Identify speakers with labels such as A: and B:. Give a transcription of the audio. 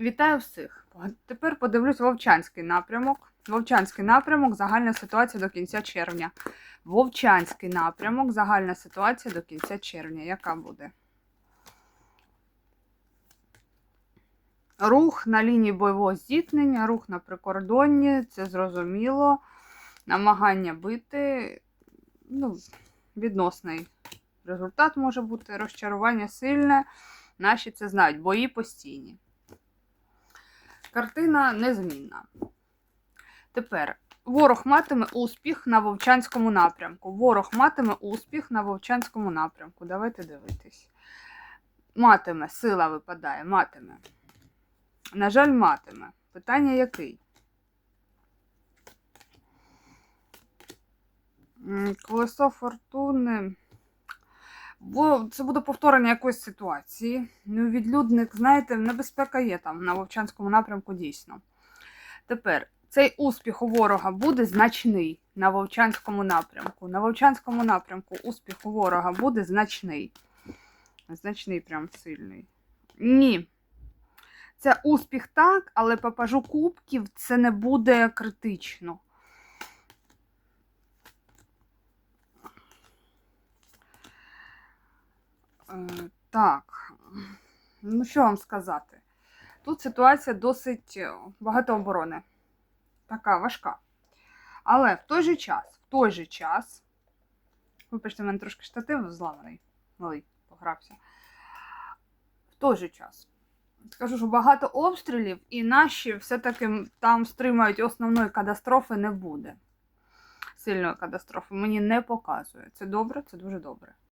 A: Вітаю всіх! Тепер подивлюсь Вовчанський напрямок. Вовчанський напрямок, загальна ситуація до кінця червня. Вовчанський напрямок, загальна ситуація до кінця червня. Яка буде? Рух на лінії бойового зіткнення, рух на прикордонні, це зрозуміло. Намагання бити, ну, відносний результат може бути. Розчарування сильне. Наші це знають, бої постійні. Картина незмінна. Тепер ворог матиме успіх на Вовчанському напрямку. Ворог матиме успіх на Вовчанському напрямку. Давайте дивитись. Матиме, сила випадає, матиме. На жаль, матиме. Питання який? Колесо фортуни. Бо це буде повторення якоїсь ситуації. Ну, відлюдник, знаєте, небезпека є там на Вовчанському напрямку дійсно. Тепер цей успіх у ворога буде значний на Вовчанському напрямку. На Вовчанському напрямку успіх у ворога буде значний. Значний, прям сильний. Ні. Це успіх так, але по пажу кубків це не буде критично. Так, ну що вам сказати? Тут ситуація досить е, багато оборони. Така важка. Але в той же час, в той же час, вибачте, в мене трошки штатив зламаний, малий, погрався. В той же час. Скажу, що багато обстрілів, і наші все-таки там стримають основної катастрофи не буде. Сильної катастрофи мені не показує. Це добре, це дуже добре.